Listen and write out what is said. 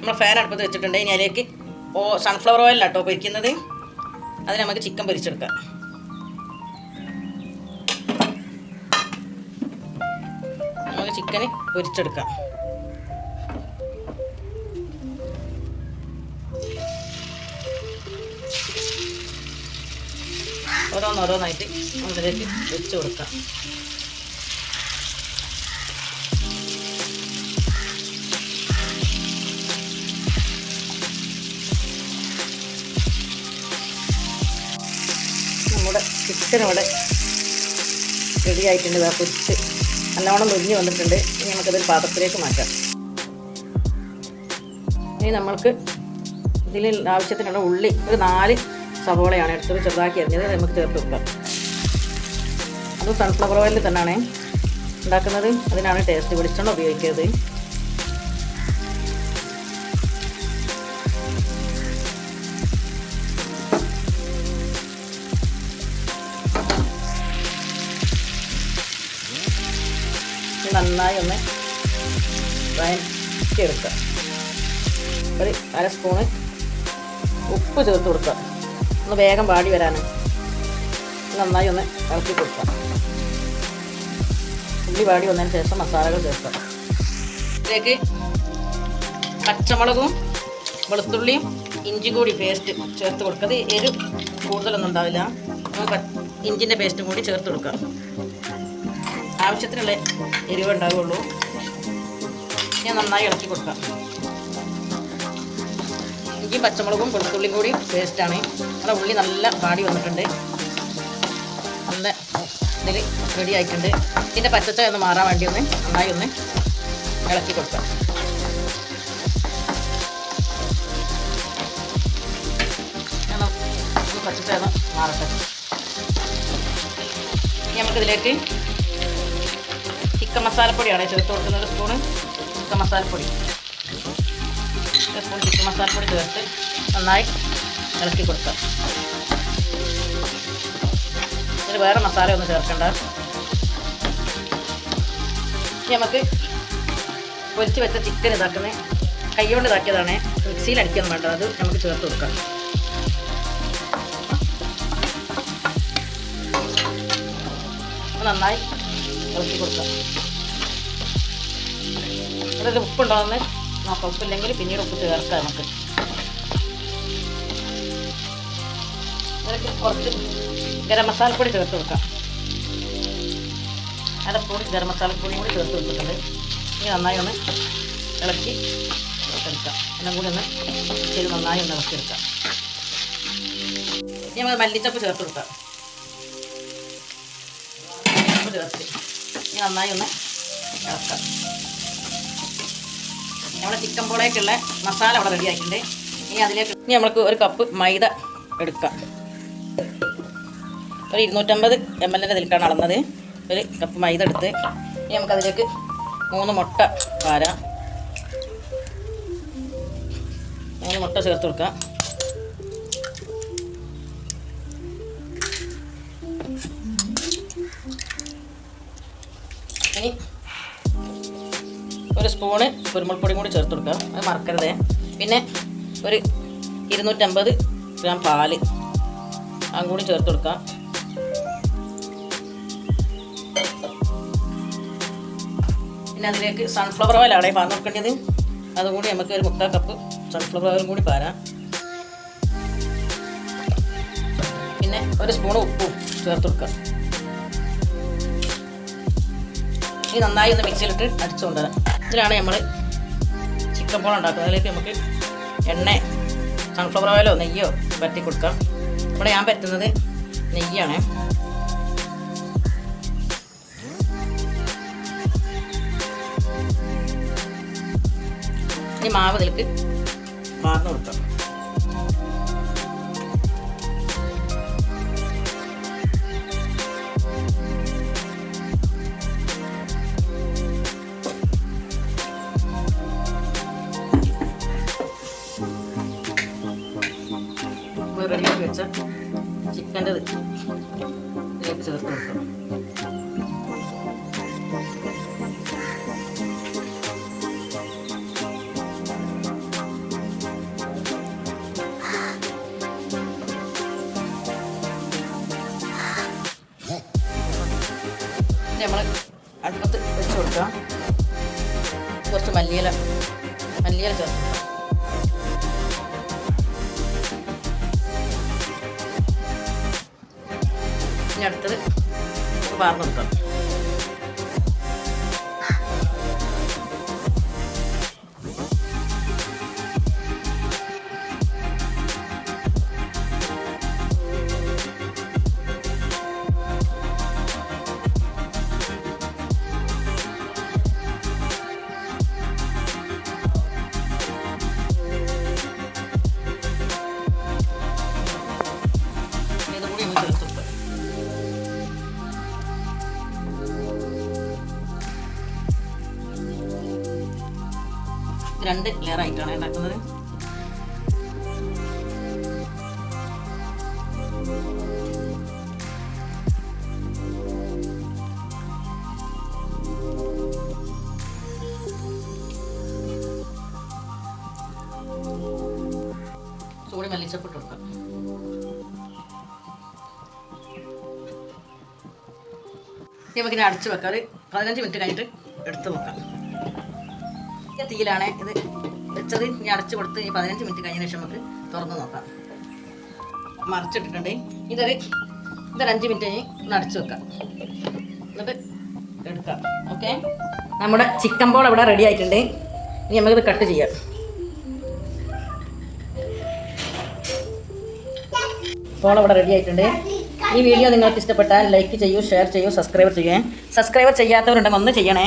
നമ്മൾ ഫാൻ അടുപ്പത്ത് വെച്ചിട്ടുണ്ട്. ഇനി അതിലേക്ക് ഓ സൺഫ്ലവർ ഓയിലാട്ടോ പൊരിക്കുന്നത്. അത് നമുക്ക് ചിക്കൻ പൊരിച്ചെടുക്കാം. നമുക്ക് ചിക്കന് പൊരിച്ചെടുക്കാം. ഓരോന്നോരോന്നായിട്ട് അതിലേക്ക് വെച്ച് കൊടുക്കാം. നമ്മുടെ ചിക്കൻ ഇവിടെ റെഡി ആയിട്ടുണ്ട്. ഇതാ പൊരിച്ച് നല്ലോണം മുരിഞ്ഞ് വന്നിട്ടുണ്ട്. ഇനി നമുക്കതൊരു പാത്രത്തിലേക്ക് മാറ്റാം. ഇനി നമ്മൾക്ക് ഇതിൽ ആവശ്യത്തിനുള്ള ഉള്ളി ഒരു നാല് സവോളയാണ് എടുത്തത് ചെറുതാക്കി അരിഞ്ഞത്. നമുക്ക് ചേർത്ത് വെക്കാം അത് സൺഫ്ലവർ ഓയിലിൽ തന്നെയാണ് ഉണ്ടാക്കുന്നത്. അതിനാണ് ടേസ്റ്റ് വെളിച്ചെണ്ണ ഉപയോഗിക്കുന്നത്. നന്നായി ഒന്ന് വഴറ്റിയെടുക്കുക. ഒരു അര സ്പൂണ് ഉപ്പ് ചേർത്ത് കൊടുക്കുക. ഒന്ന് വേഗം പാടി വരാൻ. നന്നായി ഒന്ന് ഇളക്കി കൊടുക്കുക. ഉള്ളി പാടി വന്നതിന് ശേഷം മസാലകൾ ചേർക്കുക. ഇതിലേക്ക് പച്ചമുളകും വെളുത്തുള്ളിയും ഇഞ്ചി കൂടി പേസ്റ്റ് ചേർത്ത് കൊടുക്കുക. അത് എരു കൂടുതലൊന്നും ഉണ്ടാവില്ല. ഇഞ്ചിന്റെ പേസ്റ്റും കൂടി ചേർത്ത് കൊടുക്കുക ആവശ്യത്തിനുള്ള എരിവ് ഉണ്ടാവുള്ളൂ. ഞാൻ നന്നായി ഇളക്കി കൊടുക്കാം. എനിക്ക് പച്ചമുളകും വെളുത്തുള്ളിയും കൂടി പേസ്റ്റാണ് നമ്മുടെ ഉള്ളി നല്ല പാടി വന്നിട്ടുണ്ട്. നല്ല ഇതിൽ റെഡി ആയിട്ടുണ്ട്. ഇതിന്റെ പച്ചച്ച ഒന്ന് മാറാൻ വേണ്ടി ഒന്ന് നന്നായി ഒന്ന് ഇളക്കി കൊടുക്കാം. പച്ചച്ച ഒന്ന് മാറട്ടെ. നമുക്കിതിലേക്ക് ചിക്കൻ മസാലപ്പൊടിയാണ് ചേർത്ത് കൊടുക്കുന്നത് സ്പൂണ് ചിക്കൻ മസാലപ്പൊടി സ്പൂൺ ചിക്കൻ മസാലപ്പൊടി ചേർത്ത് നന്നായി ഇളക്കി കൊടുക്കാം ഇതിൽ വേറെ മസാല ഒന്നും ചേർക്കണ്ട. ഇനി നമുക്ക് പൊരിച്ച് വെച്ച ചിക്കൻ ഇതാക്കുന്നത് കൈകൊണ്ട് ഇതാക്കിയതാണ്. മിക്സിയിൽ അടിക്കാൻ വേണ്ട. അത് നമുക്ക് ചേർത്ത് കൊടുക്കാം. നന്നായി ഇളക്കി കൊടുക്കാം. അതിൽ ഉപ്പുണ്ടോയെന്ന് നോക്കാം ഉപ്പില്ലെങ്കിൽ പിന്നീട് ഉപ്പ് ചേർക്കാം നമുക്ക്. കുറച്ച് ഗരം മസാലപ്പൊടി ചേർത്ത് കൊടുക്കാം. അരപ്പൊടി ഗരം മസാലപ്പൊടി കൂടി ചേർത്ത് കൊടുത്തിട്ടുണ്ട്. ഇനി നന്നായി ഒന്ന് ഇളക്കി എടുക്കാം. എല്ലാം കൂടി ഒന്ന് ശരി നന്നായി ഒന്ന് ഇളക്കിയെടുക്കാം ഇനി നമ്മൾ മല്ലിച്ചപ്പ് ചേർത്ത് കൊടുക്കാം. ചേർത്ത്. നന്നായി ഒന്ന് ഇളക്കാം. നമ്മുടെ ചിക്കൻ പോളേക്കുള്ള മസാല അവിടെ റെഡിയാക്കിയിട്ടുണ്ട് ഇനി അതിലേക്ക് ഇനി നമ്മൾക്ക് ഒരു കപ്പ് മൈദ എടുക്കാം. ഒരു ഇരുന്നൂറ്റമ്പത് എം എൽ എന്റെ നിൽക്കാണ് അളന്നത്. ഒരു കപ്പ് മൈദ എടുത്ത് ഇനി നമുക്കതിലേക്ക് മൂന്ന് മുട്ട പാരാം. മൂന്ന് മുട്ട ചേർത്ത് കൊടുക്കാം. ഇനി ഒരു സ്പൂണ് കുരുമുളപ്പൊടിയും കൂടി ചേർത്ത് കൊടുക്കാം അത് മറക്കരുതേ. പിന്നെ ഒരു ഇരുന്നൂറ്റമ്പത് ഗ്രാം പാൽ അതും കൂടി ചേർത്ത് കൊടുക്കാം പിന്നെ അതിലേക്ക് സൺഫ്ലവർ ഓയിലാണ് പാർന്ന് കൊടുക്കേണ്ടത് അതും കൂടി നമുക്ക് ഒരു മുക്കാൽ കപ്പ് സൺഫ്ലവർ ഓയിലും കൂടി പാരാം. പിന്നെ ഒരു സ്പൂൺ ഉപ്പും ചേർത്ത് കൊടുക്കാം ഇനി നന്നായി ഒന്ന് മിക്സിയിലിട്ട് അടിച്ചു കൊണ്ടുവരാം. ഇതിലാണ് നമ്മൾ ചിക്കൻ പോള ഉണ്ടാക്കുന്നത് അതിലേക്ക് നമുക്ക് എണ്ണ സൺഫ്ലവർ ഓയിലോ നെയ്യോ പറ്റി കൊടുക്കാം. ഇവിടെ ഞാൻ പറ്റുന്നത് നെയ്യാണ്. ഇനി മാവ് ഇതിലേക്ക് വാർന്ന് കൊടുക്കാം. റെഡി ആക്കി വെച്ച ചിക്കന്റെ ഇതിലേക്ക് ചേർത്ത് അടുപ്പത്ത് വെച്ച് കൊടുക്കാം. കുറച്ച് മല്ലിയില മല്ലിയില ചേർത്ത് ഇനി അടുത്തത് പാർന്ന് കൊടുക്കാം. രണ്ട് ലെയർ ആയിട്ടാണ് ഉണ്ടാക്കുന്നത്. അടച്ചു മല്ലിച്ചപ്പിട്ട് കൊടുക്കാം. ഇനി നമുക്കിനി അടച്ച് വെക്കാം. ഒരു പതിനഞ്ച് മിനിറ്റ് കഴിഞ്ഞിട്ട് എടുത്തു വെക്കാം. ഈ തീയിലാണ് ഇത് വെച്ചത്. ഇനി അടച്ചു കൊടുത്ത് ഈ പതിനഞ്ച് മിനിറ്റ് കഴിഞ്ഞ ശേഷം നമുക്ക് തുറന്ന് നോക്കാം. മറിച്ചിട്ടിട്ടുണ്ട് ഇതൊരു ഇതൊരു അഞ്ച് മിനിറ്റ് ഒന്ന് അടച്ചു വെക്കാം. എന്നിട്ട് എടുക്കാം. ഓക്കെ? നമ്മുടെ ചിക്കൻ ബോൾ ഇവിടെ റെഡി ആയിട്ടുണ്ട്. ഇനി നമുക്കിത് കട്ട് ചെയ്യാം. ബോൾ ഇവിടെ റെഡി ആയിട്ടുണ്ട്. ഈ വീഡിയോ നിങ്ങൾക്ക് ഇഷ്ടപ്പെട്ടാൽ ലൈക്ക് ചെയ്യൂ ഷെയർ ചെയ്യൂ സബ്സ്ക്രൈബ് ചെയ്യേ. സബ്സ്ക്രൈബ് ചെയ്യാത്തവരുണ്ടെങ്കിൽ ഒന്ന് ചെയ്യണേ.